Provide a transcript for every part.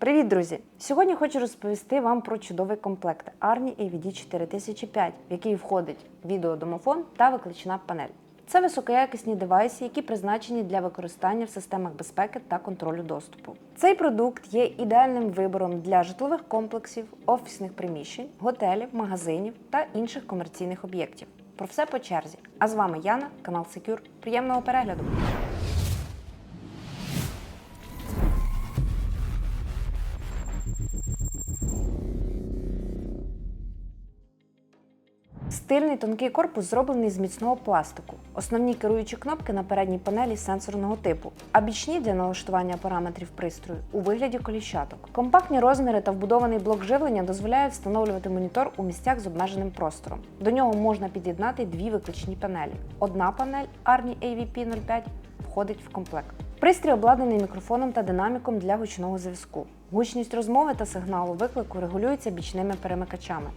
Привіт, друзі! Сьогодні хочу розповісти вам про чудовий комплект Arni AVD 4005, в який входить відеодомофон та виключна панель. Це високоякісні девайси, які призначені для використання в системах безпеки та контролю доступу. Цей продукт є ідеальним вибором для житлових комплексів, офісних приміщень, готелів, магазинів та інших комерційних об'єктів. Про все по черзі. А з вами Яна, канал Secure. Приємного перегляду! Стильний тонкий корпус зроблений з міцного пластику. Основні керуючі кнопки на передній панелі сенсорного типу, а бічні для налаштування параметрів пристрою у вигляді коліщаток. Компактні розміри та вбудований блок живлення дозволяють встановлювати монітор у місцях з обмеженим простором. До нього можна під'єднати дві виключні панелі. Одна панель Arni AVP 05 входить в комплект. Пристрій обладнаний мікрофоном та динаміком для гучного зв'язку. Гучність розмови та сигналу виклику регулюється бічними перемикачами.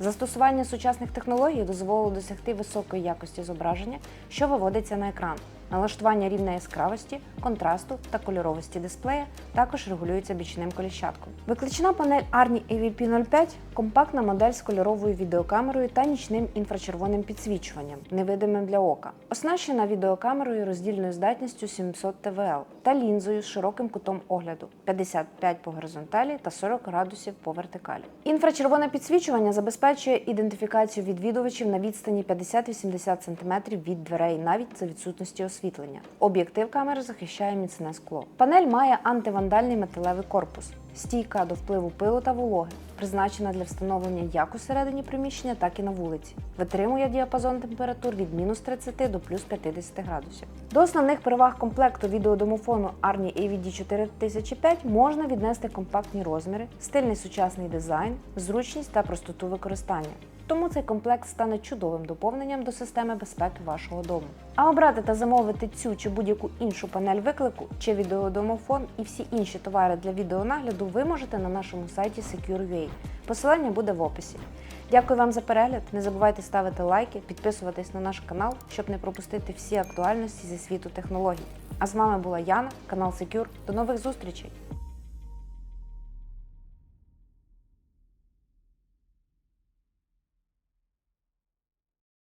Застосування сучасних технологій дозволило досягти високої якості зображення, що виводиться на екран. Налаштування рівня яскравості, контрасту та кольоровості дисплея також регулюється бічним коліщатком. Виключна панель Arni AVP 05 компактна модель з кольоровою відеокамерою та нічним інфрачервоним підсвічуванням, невидимим для ока. Оснащена відеокамерою роздільною здатністю 700 ТВЛ та лінзою з широким кутом огляду 55 по горизонталі та 40 градусів по вертикалі. Інфрачервоне підсвічування забезпечує ідентифікацію відвідувачів на відстані 50-80 см від дверей, навіть за відсутності освітлення. Об'єктив камери захищає міцне скло. Панель має антивандальний металевий корпус, стійка до впливу пилу та вологи, призначена для встановлення як усередині приміщення, так і на вулиці. Витримує діапазон температур від мінус 30 до плюс 50 градусів. До основних переваг комплекту відеодомофону Arni AVD 4005 можна віднести компактні розміри, стильний сучасний дизайн, зручність та простоту використання. Тому цей комплект стане чудовим доповненням до системи безпеки вашого дому. А обрати та замовити цю чи будь-яку іншу панель виклику чи відеодомофон і всі інші товари для відеонагляду ви можете на нашому сайті Secure.ua. Посилання буде в описі. Дякую вам за перегляд. Не забувайте ставити лайки, підписуватись на наш канал, щоб не пропустити всі актуальності зі світу технологій. А з вами була Яна, канал Secure. До нових зустрічей!